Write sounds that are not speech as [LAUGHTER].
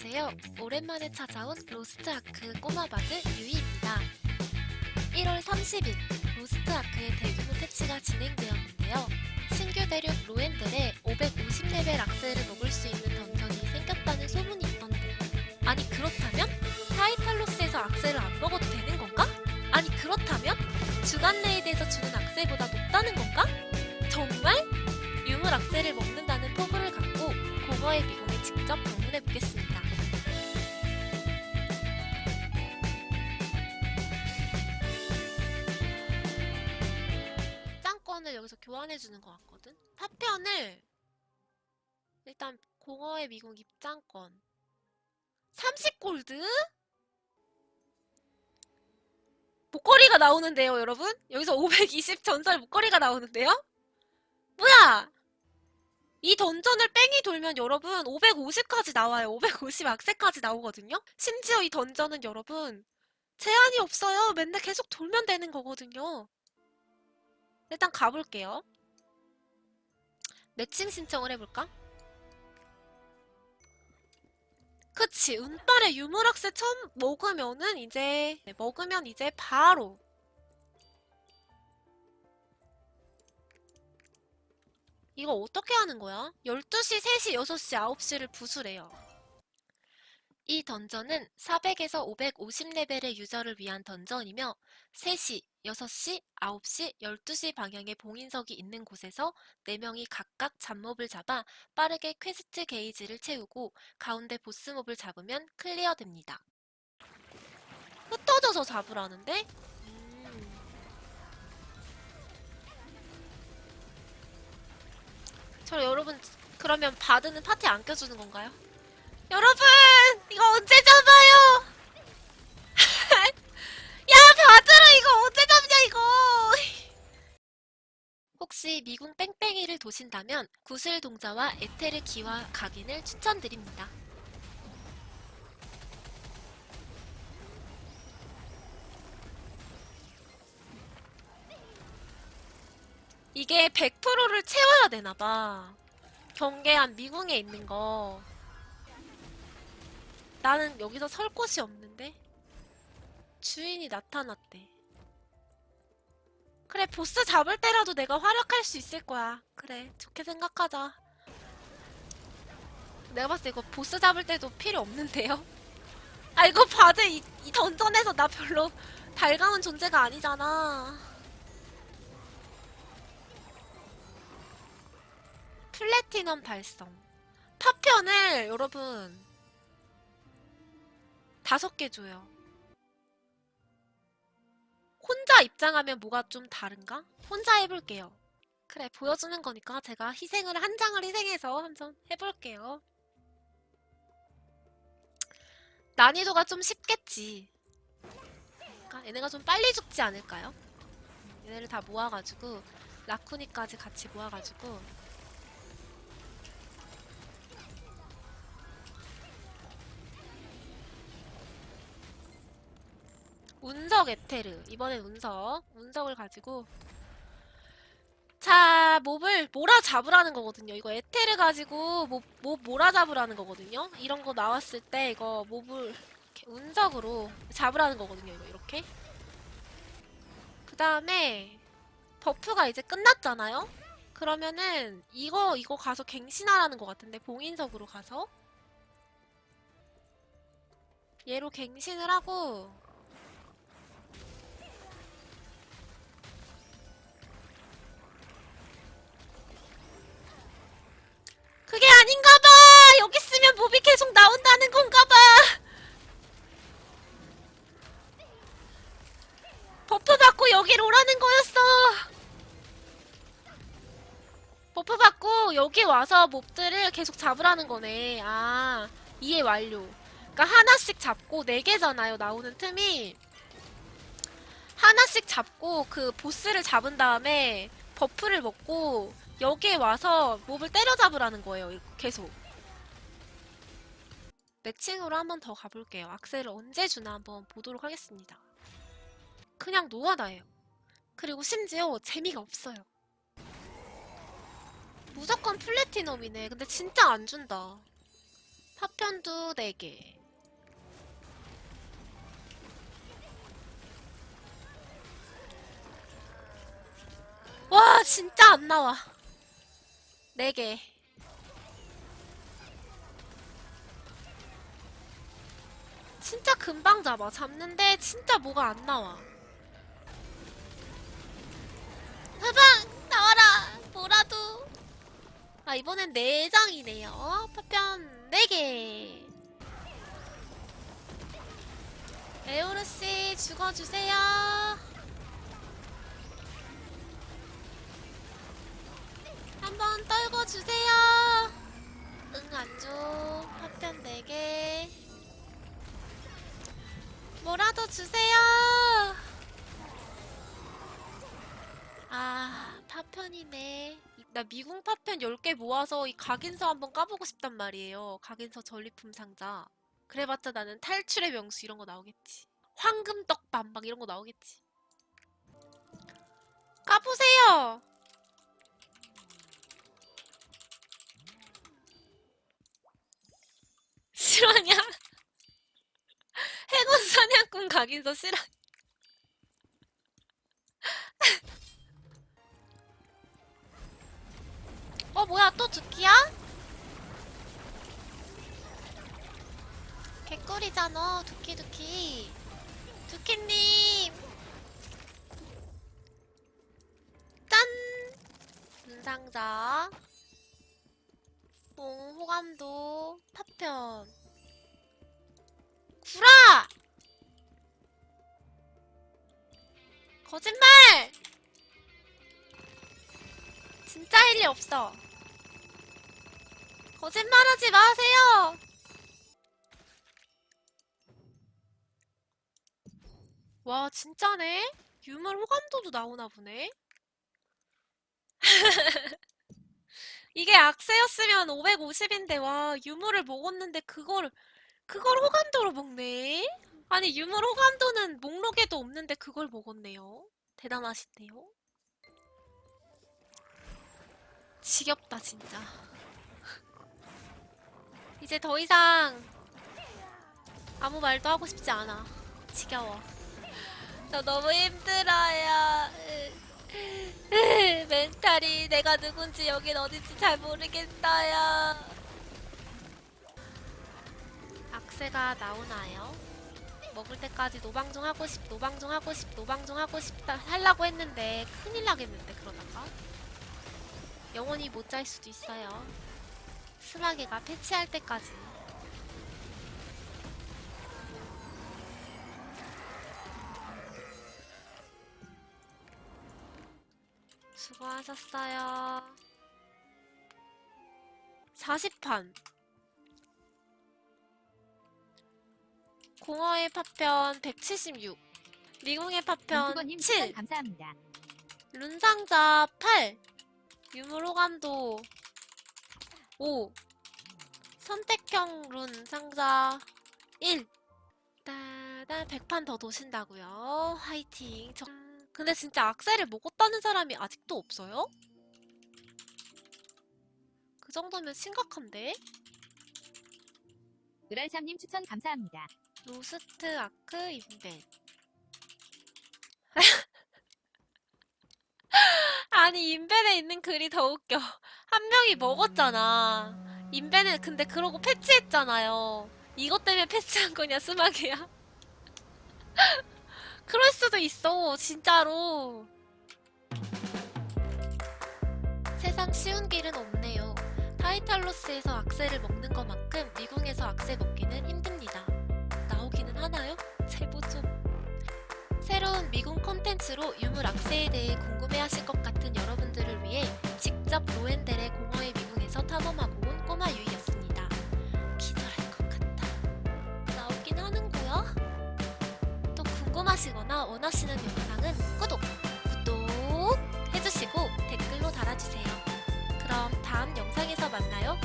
안녕하세요. 오랜만에 찾아온 로스트 아크 꼬마바드 유이입니다. 1월 30일 로스트 아크의 대규모 패치가 진행되었는데요. 신규 대륙 로엔들의 550레벨 악셀을 먹을 수 있는 던전이 생겼다는 소문이 있던데 아니 그렇다면 타이탈로스에서 악셀을 안 먹어도 되는 건가? 아니 그렇다면 주간 레이드에서 주는 악셀보다 높다는 건가? 교환해 주는 것 같거든. 파편을 일단 공허의 미궁 입장권 30골드? 목걸이가 나오는데요, 여러분? 여기서 520 전설 목걸이가 나오는데요? 뭐야! 이 던전을 뺑이 돌면 여러분 550까지 나와요. 550 악세까지 나오거든요. 심지어 이 던전은 여러분 제한이 없어요. 맨날 계속 돌면 되는 거거든요. 일단 가볼게요. 매칭 신청을 해볼까? 그치 운빨의 유물악세 처음 먹으면은 이제 네, 먹으면 이제 바로 이거 어떻게 하는 거야? 12시, 3시, 6시, 9시를 부수래요. 이 던전은 400에서 550레벨의 유저를 위한 던전이며 3시, 6시, 9시, 12시 방향에 봉인석이 있는 곳에서 4명이 각각 잡몹을 잡아 빠르게 퀘스트 게이지를 채우고 가운데 보스몹을 잡으면 클리어됩니다. 흩어져서 잡으라는데? 음. 저 여러분 그러면 바드는 파티 안 껴주는 건가요? 여러분 이거 언제 잡아요? [LAUGHS] 야 바드라 이거 언제 잡냐 이거? [LAUGHS] 혹시 미궁 뺑뺑이를 도신다면 구슬 동자와 에테르 기와 각인을 추천드립니다. 이게 100%를 채워야 되나봐. 경계한 미궁에 있는 거. 나는 여기서 설 곳이 없는데? 주인이 나타났대. 그래, 보스 잡을 때라도 내가 활약할 수 있을 거야. 그래, 좋게 생각하자. 내가 봤을 때 이거 보스 잡을 때도 필요 없는데요? 아, 이거 바드 이, 이 던전에서 나 별로 달가운 존재가 아니잖아. 플래티넘 달성. 파편을 여러분 다섯 개 줘요. 혼자 입장하면 뭐가 좀 다른가? 혼자 해볼게요. 그래 보여주는 거니까 제가 희생을 한 장을 희생해서 한번 해볼게요. 난이도가 좀 쉽겠지. 그러니까 얘네가 좀 빨리 죽지 않을까요? 얘네를 다 모아가지고 라쿠니까지 같이 모아가지고 운석 에테르. 이번엔 운석. 운석을 가지고. 자 몹을 몰아잡으라는 거거든요. 이거 에테르 가지고 몹, 몹 몰아잡으라는 거거든요. 이런 거 나왔을 때 이거 몹을 이렇게 운석으로 잡으라는 거거든요. 이거 이렇게. 그 다음에 버프가 이제 끝났잖아요. 그러면은 이거 이거 가서 갱신하라는 것 같은데 봉인석으로 가서. 얘로 갱신을 하고 그게 아닌가 봐! 여기 쓰면 몹이 계속 나온다는 건가 봐! 버프 받고 여기로 오라는 거였어! 버프 받고 여기 와서 몹들을 계속 잡으라는 거네. 아, 이해 완료. 그러니까 하나씩 잡고 네 개잖아요, 나오는 틈이. 하나씩 잡고 그 보스를 잡은 다음에 버프를 먹고 여기에 와서 몹을 때려잡으라는 거예요. 계속. 매칭으로 한 번 더 가볼게요. 악셀을 언제 주나 한번 보도록 하겠습니다. 그냥 노가다예요. 그리고 심지어 재미가 없어요. 무조건 플래티넘이네. 근데 진짜 안 준다. 파편도 4개. 와, 진짜 안 나와. 4개. 진짜 금방 잡아. 잡는데 진짜 뭐가 안 나와. 해방! 나와라! 뭐라도! 아, 이번엔 4장이네요. 파편 4개. 에오르씨, 죽어주세요. 한번 떨궈 주세요. 응, 안 줘. 파편 4개. 뭐라도 주세요. 아, 파편이네. 나 미궁 파편 10개 모아서 이 각인서 한번 까보고 싶단 말이에요. 각인서 전리품 상자. 그래봤자 나는 탈출의 명수 이런 거 나오겠지. 황금 떡밥 막 이런 거 나오겠지. 까보세요! 실화냐? [LAUGHS] 해군 사냥꾼 각인서 실화. [LAUGHS] 어 뭐야 또 두키야? 개꿀이잖아 두키 두키 두키님 짠 눈상자 뽕 호감도 파편 구라 거짓말 진짜 일리 없어 거짓말하지 마세요. 와, 진짜네? 유물 호감도도 나오나 보네? [LAUGHS] 이게 악세였으면 550인데, 와, 유물을 먹었는데 그걸, 그걸 호감도로 먹네? 아니, 유물 호감도는 목록에도 없는데 그걸 먹었네요. 대단하신데요? 지겹다, 진짜. [LAUGHS] 이제 더 이상 아무 말도 하고 싶지 않아. 지겨워. 저 너무 힘들어요. [LAUGHS] 멘탈이 내가 누군지 여긴 어딘지 잘 모르겠어요. 악세가 나오나요? 먹을 때까지 노방종 하고 싶, 노방종 하고 싶, 노방종 하고 싶다 하려고 했는데 큰일 나겠는데 그러다가 영원히 못 잘 수도 있어요. 스마게가 패치할 때까지 수고하셨어요. 40판 공허의 파편 176 미궁의 파편 윤수건님 7 추천 감사합니다. 룬상자 8 유물호감도 5 선택형 룬 상자 1 따다 100판 더 도신다고요 화이팅 저... 근데 진짜 악셀을 먹었다는 사람이 아직도 없어요? 그 정도면 심각한데? 으랄삼님 추천 감사합니다. 로스트 아크 인벤 아니 인벤에 있는 글이 더 웃겨. 한 명이 먹었잖아. 인벤은 근데 그러고 패치했잖아요. 이것 때문에 패치한 거냐 스마게야? [LAUGHS] 그럴 수도 있어 진짜로. 세상 쉬운 길은 없네요. 타이탈로스에서 악세를 먹는 것만큼 미궁에서 악세 먹기는 힘듭니다 하나요? 제보 좀. 새로운 미군 콘텐츠로 유물 악세에 대해 궁금해하실 것 같은 여러분들을 위해 직접 로엔델의 공허의 미궁에서 탐험하고 온 꼬마 유이였습니다. 기절할 것 같다. 나오긴 하는 거야? 또 궁금하시거나 원하시는 영상은 구독, 구독 해주시고 댓글로 달아주세요. 그럼 다음 영상에서 만나요.